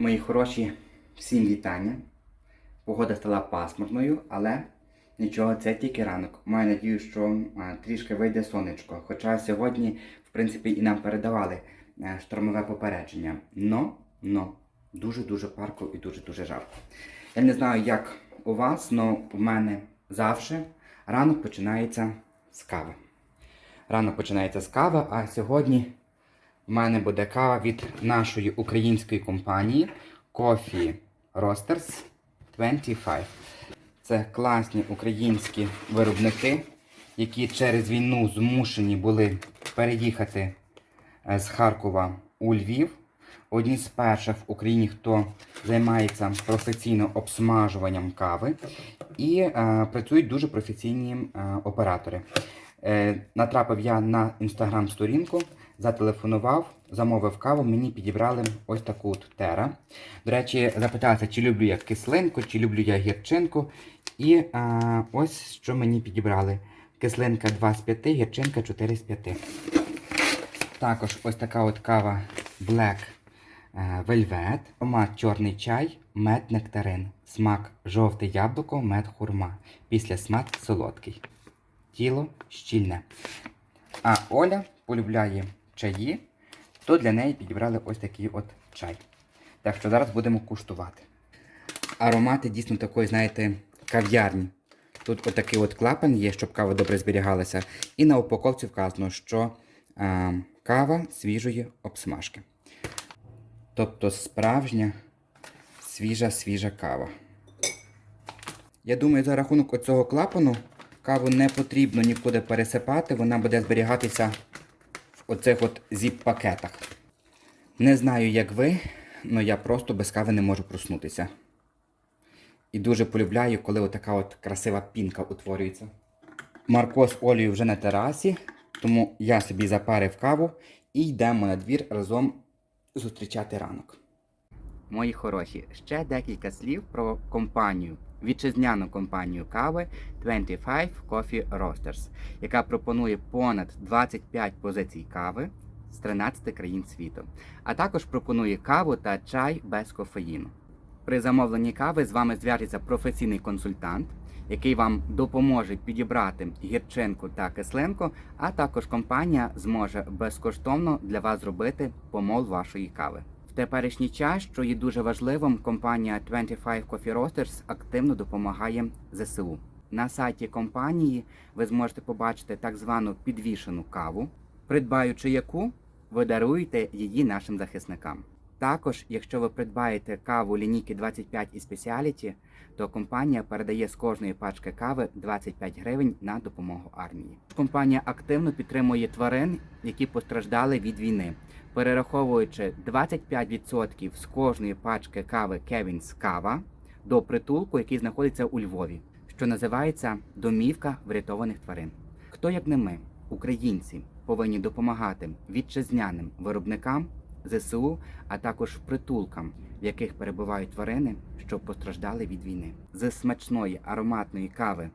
Мої хороші, всім вітання. Погода стала пасмурною, але нічого, це тільки ранок. Маю надію, що трішки вийде сонечко. Хоча сьогодні, в принципі, і нам передавали е, штормове попередження. Но, но, дуже-дуже парко і дуже-дуже жарко. Я не знаю, як у вас, але в мене завжди ранок починається з кави. Ранок починається з кави, а сьогодні в мене буде кава від нашої української компанії Coffee Roasters 25. Це класні українські виробники, які через війну змушені були переїхати е, з Харкова у Львів. Одні з перших в Україні, хто займається професійно обсмажуванням кави, і е, працюють дуже професійні е, оператори. Е, натрапив я на інстаграм-сторінку, зателефонував, замовив каву, мені підібрали ось таку от тера. До речі, запиталися, чи люблю я кислинку, чи люблю я гірчинку. І е, ось що мені підібрали. Кислинка 2 з 5, гірчинка 4 з 5. Також ось така от кава Black е, Velvet, аромат чорний чай, мед нектарин, смак жовте яблуко, мед хурма. Після смак солодкий. Тіло щільне. А Оля полюбляє чаї, то для неї підібрали ось такий от чай. Так що зараз будемо куштувати. Аромати дійсно такої, знаєте, кав'ярні. Тут отакий от клапан є, щоб кава добре зберігалася. І на упаковці вказано, що а, кава свіжої обсмажки. Тобто справжня свіжа свіжа кава. Я думаю, за рахунок оцього клапану каву не потрібно нікуди пересипати, вона буде зберігатися оцих от зіп-пакетах. Не знаю, як ви, але я просто без кави не можу проснутися. І дуже полюбляю, коли отака от красива пінка утворюється. Марко з Олею вже на терасі, тому я собі запарив каву і йдемо на двір разом зустрічати ранок. Мої хороші, ще декілька слів про компанію, вітчизняну компанію кави 25 Coffee Roasters, яка пропонує понад 25 позицій кави з 13 країн світу, а також пропонує каву та чай без кофеїну. При замовленні кави з вами зв'яжеться професійний консультант, який вам допоможе підібрати гірчинку та кислинку, а також компанія зможе безкоштовно для вас зробити помол вашої кави. В теперішній час, що є дуже важливим, компанія 25 Coffee Roasters активно допомагає ЗСУ. На сайті компанії ви зможете побачити так звану підвішену каву, придбаючи яку ви даруєте її нашим захисникам. Також, якщо ви придбаєте каву лінійки 25 і Speciality, то компанія передає з кожної пачки кави 25 гривень на допомогу армії. Компанія активно підтримує тварин, які постраждали від війни, перераховуючи 25% з кожної пачки кави Кевінс Кава до притулку, який знаходиться у Львові, що називається Домівка врятованих тварин. Хто як не ми, українці, повинні допомагати вітчизняним виробникам ЗСУ, а також притулкам, в яких перебувають тварини, що постраждали від війни. З смачної ароматної кави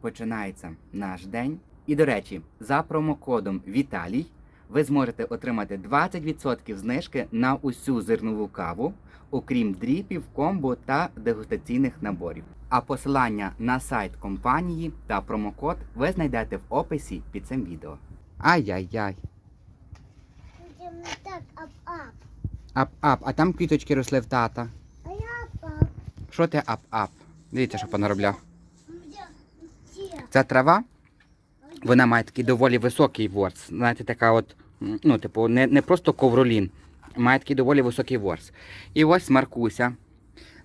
починається наш день. І до речі, за промокодом Віталій ви зможете отримати 20% знижки на усю зернову каву, окрім дріпів, комбо та дегустаційних наборів. А посилання на сайт компанії та промокод ви знайдете в описі під цим відео. Ай-яй-яй. Будемо так ап-ап. Ап-ап, а там квіточки росли в тата. А я ап-ап. Що ти ап-ап? Дивіться, що понаробляв. Ця трава, вона має такий доволі високий ворс. Знаєте, така от, ну, типу, не, не просто ковролін, має такий доволі високий ворс. І ось Маркуся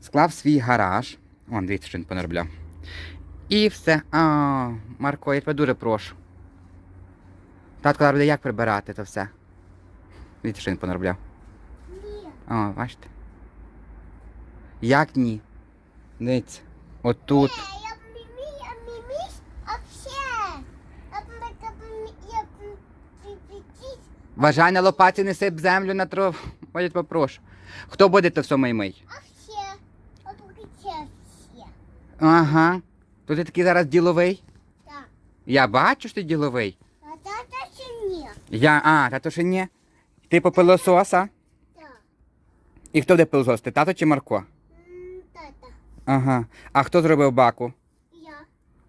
склав свій гараж. Вон, дивіться, що він понаробляв. І все. А, Марко, я тебе дуже прошу. Татко як прибирати то все. Дивіться, що він понаробляв. Ні. О, бачите. Як ні? Дивіться. Отут. Вважай на лопаті неси б землю на траву. Ой, я тебе прошу. Хто буде то все мий? А все. А все. Ага. То ти такий зараз діловий? Так. Я бачу, що ти діловий. А тата ще ні. Я. А, та то ще ні. Ти по пилососа? Так. І хто буде пилососити, тато чи Марко? М, Тата. Ага. А хто зробив баку? Я.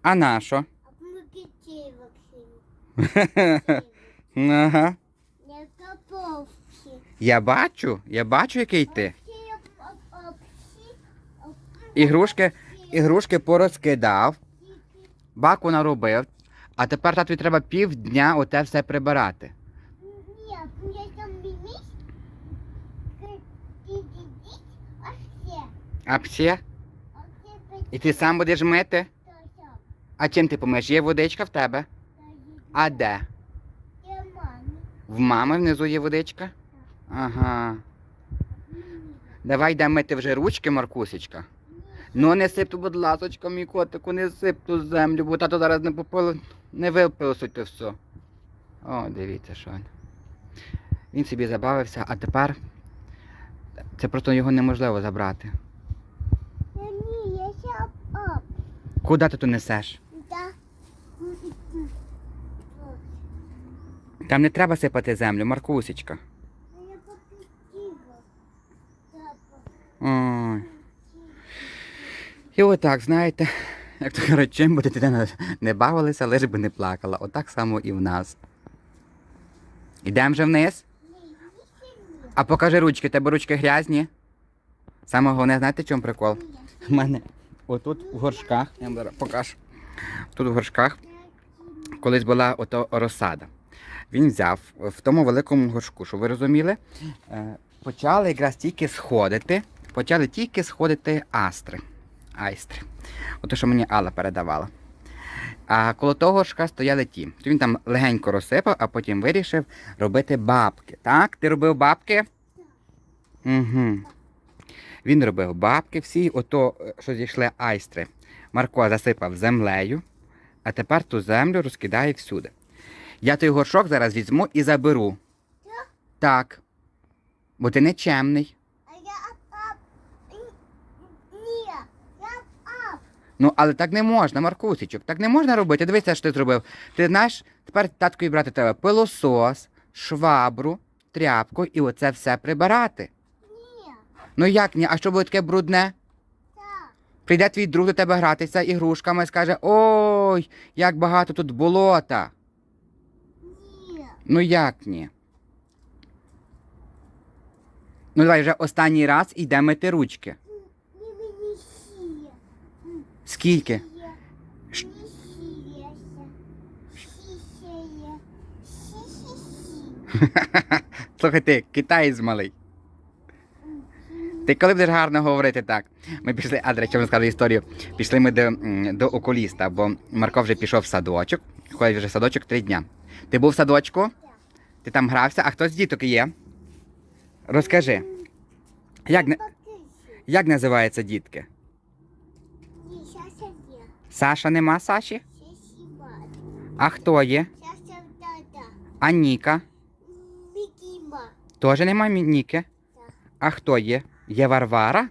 А на що? А ми дітей Максим. Ага. Я бачу, я бачу, який ти. Ігрушки, ігрушки порозкидав, баку наробив, а тепер татові треба півдня оте все прибирати. Ні, я там мімісь. Дідіть, а все. А все? І ти сам будеш мити? А чим ти помиєш? Є водичка в тебе? А де? В мами внизу є водичка? Ага. Давай йдемо мити вже ручки, Маркусечка. Ну не сип ту, будь ласочка, мій котику, не сип ту землю, бо тато зараз не попило, не випилосуйте все. О, дивіться, що він. Він собі забавився, а тепер це просто його неможливо забрати. Та ні, я ще ап-ап. Куди ти то несеш? Там не треба сипати землю, Маркусечка. Ой. І отак, знаєте, як то кажуть, чим би дитина не бавилася, лиш би не плакала. Отак само і в нас. Ідемо вже вниз. А покажи ручки, тебе ручки грязні. Саме головне, знаєте, в чому прикол? У мене отут в горшках, я покажу. Тут в горшках колись була ото розсада. Він взяв в тому великому горшку, щоб ви розуміли, е, почали якраз тільки сходити, почали тільки сходити астри. Айстри. Ото, що мені Алла передавала. А коло того горшка стояли ті. То він там легенько розсипав, а потім вирішив робити бабки. Так? Ти робив бабки? Угу. Він робив бабки всі, ото, е, що зійшли айстри. Марко засипав землею, а тепер ту землю розкидає всюди. Я той горшок зараз візьму і заберу. Так. Бо ти нечемний. А я ап-ап. Ні, я ап-ап. Ну, але так не можна, Маркусічок, так не можна робити. Дивися, що ти зробив. Ти знаєш, тепер таткові брати треба пилосос, швабру, тряпку і оце все прибирати. Ну як ні? А що буде таке брудне? Прийде твій друг до тебе гратися ігрушками і скаже: Ой, як багато тут болота. Ні. Ну як ні? Ну давай вже останній раз йде мити ручки. Ні, мені сіє. Скільки? Сіє. Сі-сіє. Слухай ти, китаєць малий. Ти коли будеш гарно говорити так? Ми пішли, а до речі, вам історію. Пішли ми до, до окуліста, бо Марко вже пішов в садочок. Ходить вже в садочок три дня. Ти був в садочку? Ти там грався, а хто з діток є? Розкажи, як, як називаються дітки? Ні, є. Саша нема Саші? А хто є? Я. А Ніка? Теж нема Ніки? А хто є? Є Варвара?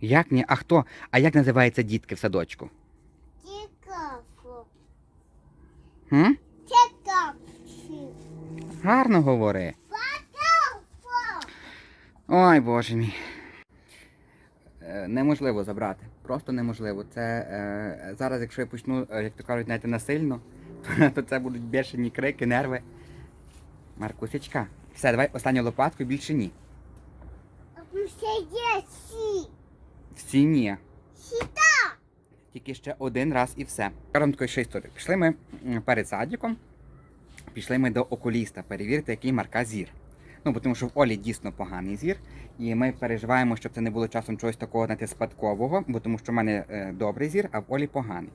Як ні? А хто? А як називаються дітки в садочку? Цікаво. Хм? Гарно говори. Ой, боже мій. Е, Неможливо забрати. Просто неможливо. Це е, зараз, якщо я почну, е, як то кажуть, знаєте, насильно, то це будуть бешені крики, нерви. Маркусечка. Все, давай останню лопатку більше ні. Все є сі. Всі ні. Сіта. Тільки ще один раз і все. Такої ще історію. Пішли ми перед садиком, пішли ми до окуліста перевірити, який марка зір. Ну, бо тому що в Олі дійсно поганий зір, і ми переживаємо, щоб це не було часом чогось такого знаєте, спадкового, бо тому що в мене е, добрий зір, а в Олі поганий.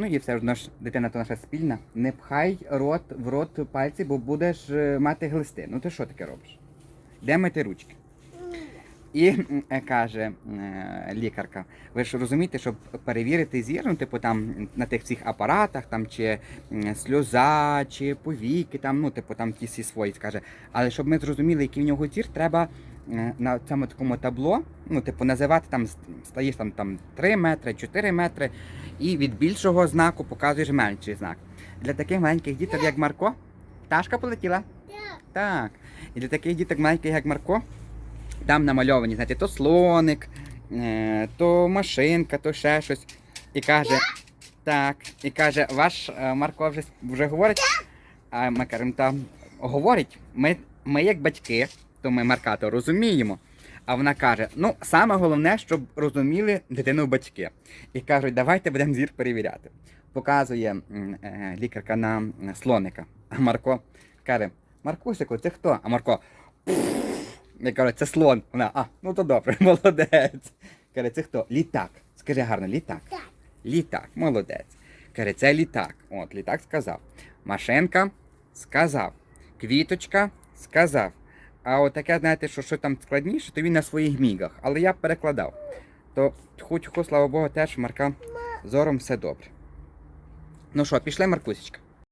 Ну і все ж дитина то наша спільна. Не пхай рот в рот пальці, бо будеш е, мати глисти. Ну ти що таке робиш? Де мити ручки? І е, каже е, лікарка, ви ж розумієте, щоб перевірити зір, ну, типу там на тих всіх апаратах, там чи сльоза, чи повіки, там, ну, типу, там ті всі свої скаже. Але щоб ми зрозуміли, який в нього зір, треба на цьому такому табло, ну, типу, називати там стаєш там, там 3 метри, 4 метри, і від більшого знаку показуєш менший знак. Для таких маленьких діток, як Марко, пташка полетіла. Так. І для таких діток маленьких, як Марко, там намальовані, знаєте, то слоник, е, то машинка, то ще щось. І каже, так, і каже, ваш е, Марко вже, вже говорить, а ми кажемо, та говорить, ми, ми як батьки, то ми Марка то розуміємо. А вона каже: ну, саме головне, щоб розуміли дитину батьки. І кажуть, давайте будемо зір перевіряти. Показує е, лікарка на слоника. А Марко каже: Маркусику, це хто? А Марко. Я кажу, це слон. Вона, а, ну то добре, молодець. Каже, це хто? Літак. Скажи гарно, літак. Літак, молодець. Каже, це літак. От, літак сказав. Машинка сказав. Квіточка сказав. А от таке, знаєте, що, що там складніше, то він на своїх мігах. Але я перекладав. То хоч, хоч, слава Богу, теж Марка зором все добре. Ну що, пішли, Маркусечка?